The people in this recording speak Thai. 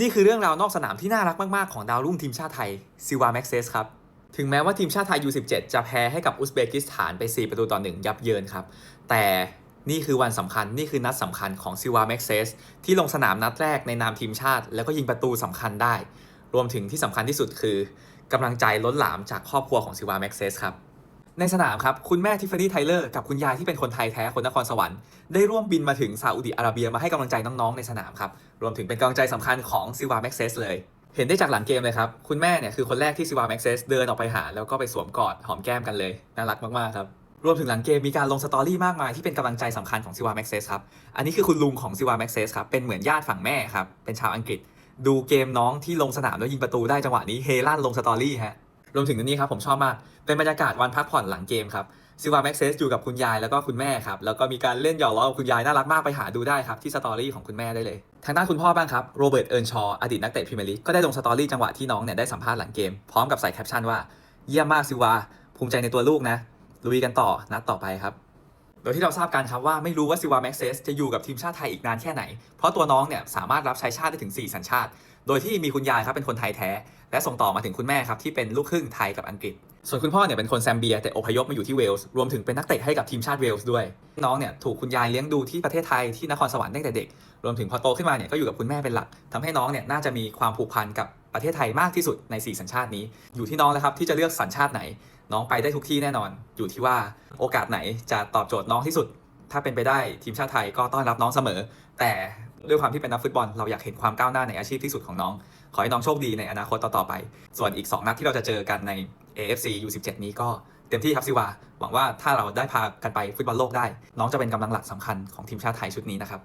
นี่คือเรื่องราวนอกสนามที่น่ารักมาก ๆ ของดาวรุ่งทีมชาติไทยซิวาแม็กเซสครับ ถึงแม้ว่าทีมชาติไทย U17 จะแพ้ให้กับอุซเบกิสถานไป 4 ประตูต่อ1ยับเยินครับ แต่นี่คือวันสำคัญนี่คือนัดสำคัญของซิวาแม็กเซสที่ลงสนามนัดแรกในนามทีมชาติ แล้วก็ยิงประตูสำคัญได้ รวมถึงที่สำคัญที่สุดคือกำลังใจล้นหลามจากครอบครัวของซิวาแม็กเซสครับ ในสนามครับ คุณแม่ทิฟฟานี่ไทเลอร์กับคุณยายที่เป็นคนไทยแท้คนนครสวรรค์ได้ร่วมบินมาถึงซาอุดิอาระเบียมาให้กำลังใจน้องๆในสนามครับ รวมถึงเป็นกำลังใจสำคัญของซิวาแม็กเซสเลย เห็นได้จากหลังเกมเลยครับ คุณแม่เนี่ยคือคนแรกที่ซิวาแม็กเซสเดินออกไปหา แล้วก็ไปสวมกอดหอมแก้มกันเลย น่ารักมากๆครับรวมถึงหลังเกมมีการลงสตอรี่มากมายที่เป็นกำลังใจสำคัญของซิวาแม็กเซสครับอันนี้คือคุณลุงของซิวาแม็กเซสครับเป็นเหมือนญาติฝั่งแม่ครับเป็นชาวอังกฤษ ดูเกมน้องที่ลงสนามแล้วยิงประตูได้จังหวะนี้เฮลั่นลงสตอรี่ฮะ รวมถึงนนี้ครับผมชอบมาก เป็นบรรยากาศวันพักผ่อนหลังเกมครับซิวาแม็กเซสอยู่กับคุณยายแล้วก็คุณแม่ครับ แล้วก็มีการเล่นหยอกล้อกับคุณยายน่ารักมากไปหาดูได้ครับ ที่สตอรี่ของคุณแม่ได้เลย ทางด้านคุณพ่อบ้างครับ โรเบิร์ตเอิร์นชออดีตนักเตะพรีเมียร์ลีกก็ได้ลงสตอรี่จังหวะที่น้องเนี่ยได้สัมภาษณ์หลังเกม พร้อมกับใส่แคปชั่นว่าเยี่ยมมากซิวาภูมิใจในตัวลูกนะลุยกันต่อนัดต่อไปครับโดยที่เราทราบกันครับว่าไม่รู้ว่าซิวาแม็กเซสจะอยู่กับทีมชาติไทยอีกนานแค่ไหน เพราะตัวน้องเนี่ยสามารถรับใช้ชาติได้ถึง 4 สัญชาติ โดยที่มีคุณยายครับเป็นคนไทยแท้ และส่งต่อมาถึงคุณแม่ครับที่เป็นลูกครึ่งไทยกับอังกฤษ ส่วนคุณพ่อเนี่ยเป็นคนแซมเบีย แต่อพยพมาอยู่ที่เวลส์รวมถึงเป็นนักเตะให้กับทีมชาติเวลส์ด้วยน้องเนี่ยถูกคุณยายเลี้ยงดูที่ประเทศไทยที่นครสวรรค์ตั้งแต่เด็กรวมถึงพอโตขึ้นมาเนี่ยก็อยู่กับคุณแม่เป็นหลักทำให้น้องเนี่ยน่าจะมีความผูกพันกับประเทศไทยมากที่สุดใน 4 สัญชาตินี้ อยู่ที่น้องแล้วครับที่จะเลือกสัญชาติไหน น้องไปได้ทุกที่แน่นอน อยู่ที่ว่าโอกาสไหนจะตอบโจทย์น้องที่สุด ถ้าเป็นไปได้ทีมชาติไทยก็ต้อนรับน้องเสมอ แต่ ด้วยความที่เป็นนักฟุตบอลเราอยากเห็นความก้าวหน้าในอาชีพที่สุดของน้อง ขอให้น้องโชคดีในอนาคตต่อๆไป ส่วนอีก 2 นัดที่เราจะเจอกันใน AFC U17 นี้ก็เต็มที่ครับซิวาหวังว่าถ้าเราได้พากันไปฟุตบอลโลกได้ น้องจะเป็นกำลังหลักสำคัญของทีมชาติไทยชุดนี้นะครับ